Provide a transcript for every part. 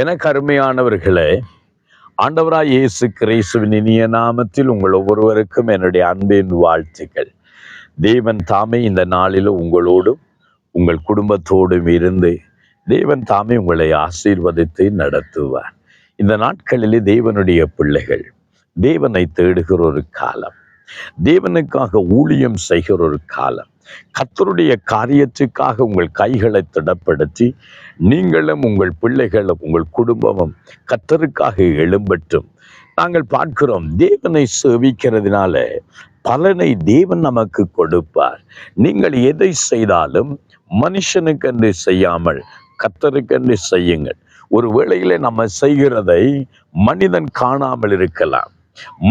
எனக்கு அருமையானவர்களே ஆண்டவராய் இயேசு கிரேசுவின் இனிய நாமத்தில் உங்கள் ஒவ்வொருவருக்கும் என்னுடைய அன்பின் வாழ்த்துக்கள். தேவன் தாமே இந்த நாளில் உங்களோடும் உங்கள் குடும்பத்தோடும் இருந்து தேவன் தாமே உங்களை ஆசீர்வதித்து நடத்துவார். இந்த நாட்களிலே தேவனுடைய பிள்ளைகள் தேவனை தேடுகிற ஒரு காலம் தேவனுக்காக ஊழியம் செய்கிற ஒரு காலம் கத்தருடைய காரியத்துக்காக உங்கள் கைகளை திடப்படுத்தி நீங்களும் உங்கள் பிள்ளைகளும் உங்கள் குடும்பமும் கத்தருக்காக எழும்பட்டும். நாங்கள் பார்க்கிறோம் தேவனை சேவிக்கிறதுனால பலனை தேவன் நமக்கு கொடுப்பார். நீங்கள் எதை செய்தாலும் மனுஷனுக்கென்று செய்யாமல் கத்தருக்கென்று செய்யுங்கள். ஒரு வேளையிலே நம்ம செய்கிறதை மனிதன் காணாமல் இருக்கலாம்.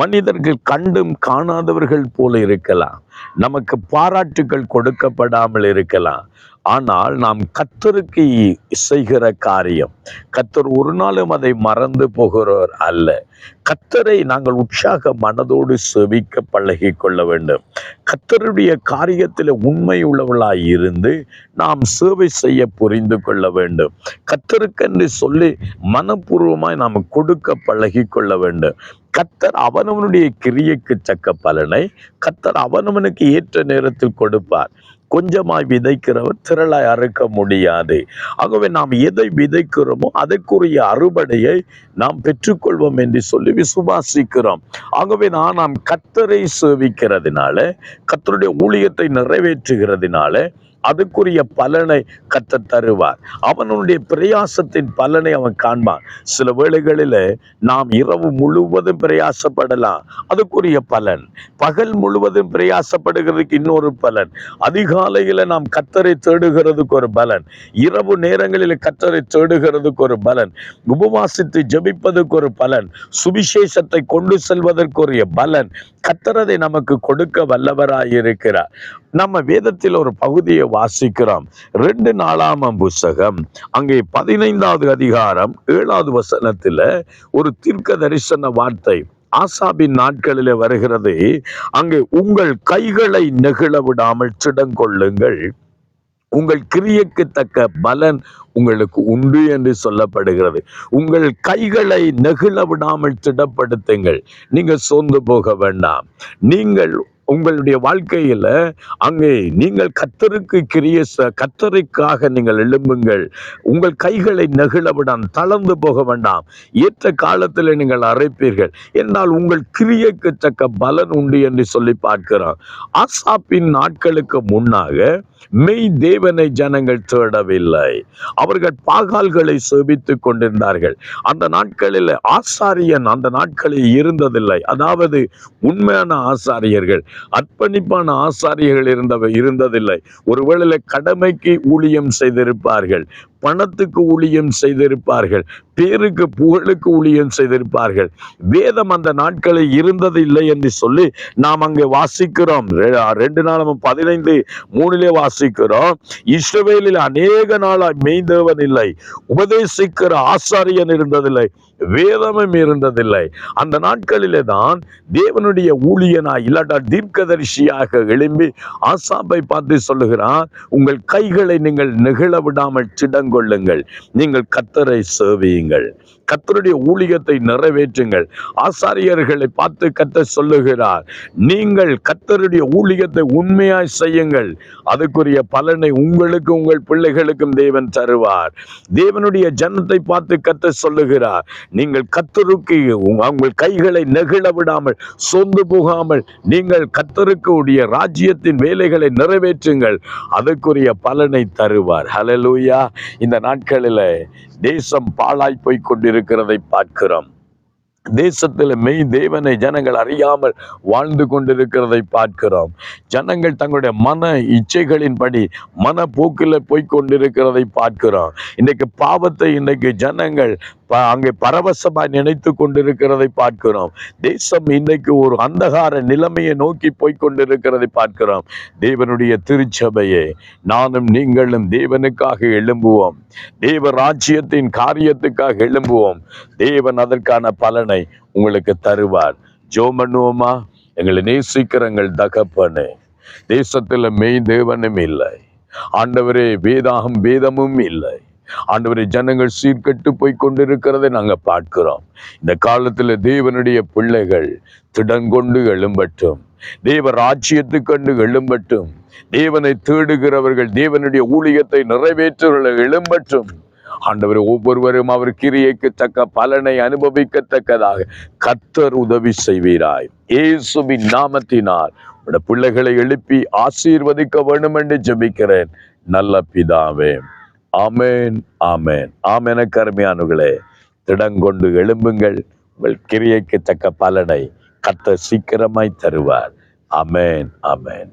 மனிதர்கள் கண்டும் காணாதவர்கள் போல இருக்கலாம். நமக்கு பாராட்டுகள் கொடுக்கப்படாமல் இருக்கலாம். ஆனால் நாம் கத்தருக்கு செய்கிற காரியம் கத்தர் ஒரு நாளும் அதை மறந்து போகிறவர் அல்ல. கத்தரை நாங்கள் உற்சாக மனதோடு செவிக்க பழகி கொள்ள வேண்டும். கத்தருடைய காரியத்தில் உண்மை உள்ளவளாய் இருந்து நாம் சேவை செய்ய புரிந்து கொள்ள வேண்டும். கத்தருக்கென்று சொல்லி மனப்பூர்வமாய் நாம் கொடுக்க பழகி கொள்ள வேண்டும். கத்தர் அவனவனுடைய கிரியைக்கு தக்க பலனை கத்தர் அவனவனுக்கு ஏற்ற நேரத்தில் கொடுப்பார். கொஞ்சமாய் விதைக்கிறவர் திரளாய் அறுக்க முடியாது. ஆகவே நாம் எதை விதைக்கிறோமோ அதற்குரிய அறுவடையை நாம் பெற்றுக்கொள்வோம் என்று சொல்லி விசுவாசிக்கிறோம். ஆகவே நான் நாம் கத்தரை சேவிக்கிறதுனால கத்தருடைய ஊழியத்தை நிறைவேற்றுகிறதுனால அதுக்குரிய பலனை கத்த தருவார். அவனுடைய பிரயாசத்தின் பலனை அவன் காண்பான். சில வேளைகளில் நாம் இரவு முழுவதும் பிரயாசப்படலாம். அதுக்குரிய பலன். பகல் முழுவதும் பிரயாசப்படுகிறதுக்கு இன்னொரு பலன். அதிகாலையில் நாம் கத்தரை தேடுகிறதுக்கு ஒரு பலன். இரவு நேரங்களில் கத்தரை தேடுகிறதுக்கு ஒரு பலன். உபவாசித்து ஜெபிப்பதற்கு ஒரு பலன். சுவிசேஷத்தை கொண்டு செல்வதற்குரிய பலன். கத்தரதை நமக்கு கொடுக்க வல்லவராய் இருக்கிறார் நம்ம வேதத்தில் ஒரு பகுதியை வாசிக்கிறோம். ரெண்டு நாளாமம் புஸ்தகம். அங்கே பதினைந்தாவது அதிகாரம் ஏழாவது வசனத்தில் ஒரு தீர்க்க தரிசன வார்த்தை ஆசாபின் நாட்களிலே வருகிறது. அங்கே உங்கள் கைகளை நெகிழ விடாமல் சிடங்கொள்ளுங்கள். உங்கள் கிரியைக்கு தக்க பலன் உங்களுக்கு உண்டு என்று சொல்லப்படுகிறது. உங்கள் கைகளை நெகிழ விடாமல் திடப்படுத்துங்கள். நீங்கள் சோர்ந்து போக வேண்டாம். நீங்கள் உங்களுடைய வாழ்க்கையில் அங்கே நீங்கள் கத்தருக்கு கிரிய ச- கத்தருக்காக நீங்கள் எழும்புங்கள். உங்கள் கைகளை நெகிழ விடாம் தளர்ந்து போக வேண்டாம். ஏற்ற காலத்தில் நீங்கள் அரைப்பீர்கள் என்றால் உங்கள் கிரியைக்கு தக்க பலன் உண்டு என்று சொல்லி பார்க்கிறோம் ஆசாப்பின் நாட்களுக்கு முன்னாக மெய் தேவனை ஜனங்கள் தேடவில்லை. அவர்கள் பாகால்களை சோபித்துக் கொண்டிருந்தார்கள். அந்த நாட்களில் ஆசாரியன் அந்த நாட்களில் இருந்ததில்லை. அதாவது உண்மையான ஆசாரியர்கள். அர்ப்பணிப்பான ஆசாரியர்கள் இருந்தவை இருந்ததில்லை. ஒருவேளை கடமைக்கு ஊழியம் செய்திருப்பார்கள். பணத்துக்கு ஊழியம் செய்திருப்பார்கள் பேருக்கு புகழுக்கு ஊழியம் செய்திருப்பார்கள். வேதம் அந்த நாட்களில் இருந்தது இல்லை என்று சொல்லி நாம் அங்கே வாசிக்கிறோம். ரெ- ரெண்டு நாளும் பதினைந்து மூணிலே வாசிக்கிறோம். இஸ்ரவேலில் அநேக நாளாய் மெய்ந்தவன் இல்லை உபதேசிக்கிற ஆசாரியன் இருந்ததில்லை வேதமும் இருந்ததில்லை. அந்த நாட்களிலே தான் தேவனுடைய ஊழியனாய் இல்லாட்டா தீர்க்கதரிசியாக எழும்பி ஆசாப்பை பார்த்து சொல்லுகிறான் உங்கள் கைகளை நீங்கள் நிகழ விடாமல் கொள்ளுங்கள். நீங்கள் கத்தரை சேவியுங்கள். கத்தருடைய ஊழியத்தை நிறைவேற்றுங்கள். ஆசாரியர்களை பார்த்து கத்த சொல்லுகிறார் நீங்கள் கத்தருடைய ஊழியத்தை உண்மையாய் செய்யுங்கள். அதுக்குரிய பலனை உங்களுக்கு உங்கள் பிள்ளைகளுக்கும் தேவன் தருவார். தேவனுடைய ஜனத்தை பார்த்து கத்த சொல்லுகிறார் நீங்கள் கத்தருக்கு உங்கள் கைகளை நெகிழ விடாமல் சோர்ந்து போகாமல் நீங்கள் கத்தருக்கு உடைய ராஜ்யத்தின் வேலைகளை நிறைவேற்றுங்கள். அதற்குரிய பலனை தருவார். ஹலலூயா இந்த நாட்களில் தேசம் பாழாய் போய் கொண்டிருக்கிறதை பார்க்கிறோம். தேசத்தில் மெய் தேவனை ஜனங்கள் அறியாமல் வாழ்ந்து கொண்டிருக்கிறதை பார்க்கிறோம். ஜனங்கள் தங்களுடைய மன இச்சைகளின்படி மன போக்கில் கொண்டிருக்கிறதை பார்க்கிறோம். இன்னைக்கு பாவத்தை இன்னைக்கு ஜனங்கள் அங்கே பரவசமாய் நினைத்து கொண்டிருக்கிறதை பார்க்கிறோம். தேசம் இன்னைக்கு ஒரு அந்தகார நிலைமையை நோக்கி போய்கொண்டிருக்கிறதை பார்க்கிறோம். தேவனுடைய திருச்சபையே நானும் நீங்களும் தேவனுக்காக எழும்புவோம். தேவ ராஜ்யத்தின் காரியத்துக்காக எழும்புவோம். தேவன் அதற்கான பலனை உங்களுக்கு தருவார். ஜோ பண்ணுவோமா எங்களை நேசிக்கிற எங்கள் தகப்பனு தேசத்துல மெய் தேவனும் இல்லை. ஆண்டவரே வேதாகம் வேதமும் இல்லை. ஆண்டவரை ஜனங்கள் சீர்கெட்டு போய் கொண்டிருக்கிறதை நாங்க பார்க்கிறோம். இந்த காலத்துல தேவனுடைய பிள்ளைகள் திடங்கொண்டு எழும்பட்டும். தேவ ராஜ்யத்துக் கண்டு எழும்பட்டும். தேவனை தேடுகிறவர்கள் தேவனுடைய ஊழியத்தை நிறைவேற்றுவர்கள் எழும்பட்டும். ஆண்டவர் ஒவ்வொருவரும் அவர் கிரியைக்கு தக்க பலனை அனுபவிக்கத்தக்கதாக கத்தர் உதவி செய்வீராய். இயேசுவின் நாமத்தினால் பிள்ளைகளை எழுப்பி ஆசீர்வதிக்க வேண்டும் என்று ஜபிக்கிறேன். நல்ல பிதாவே. ஆமேன் ஆமேன். ஆமென கருமையானுகளே திடங்கொண்டு எழும்புங்கள். உங்கள் கிரியைக்கு தக்க பலனை கத்த சீக்கிரமாய் தருவார். அமேன் அமேன்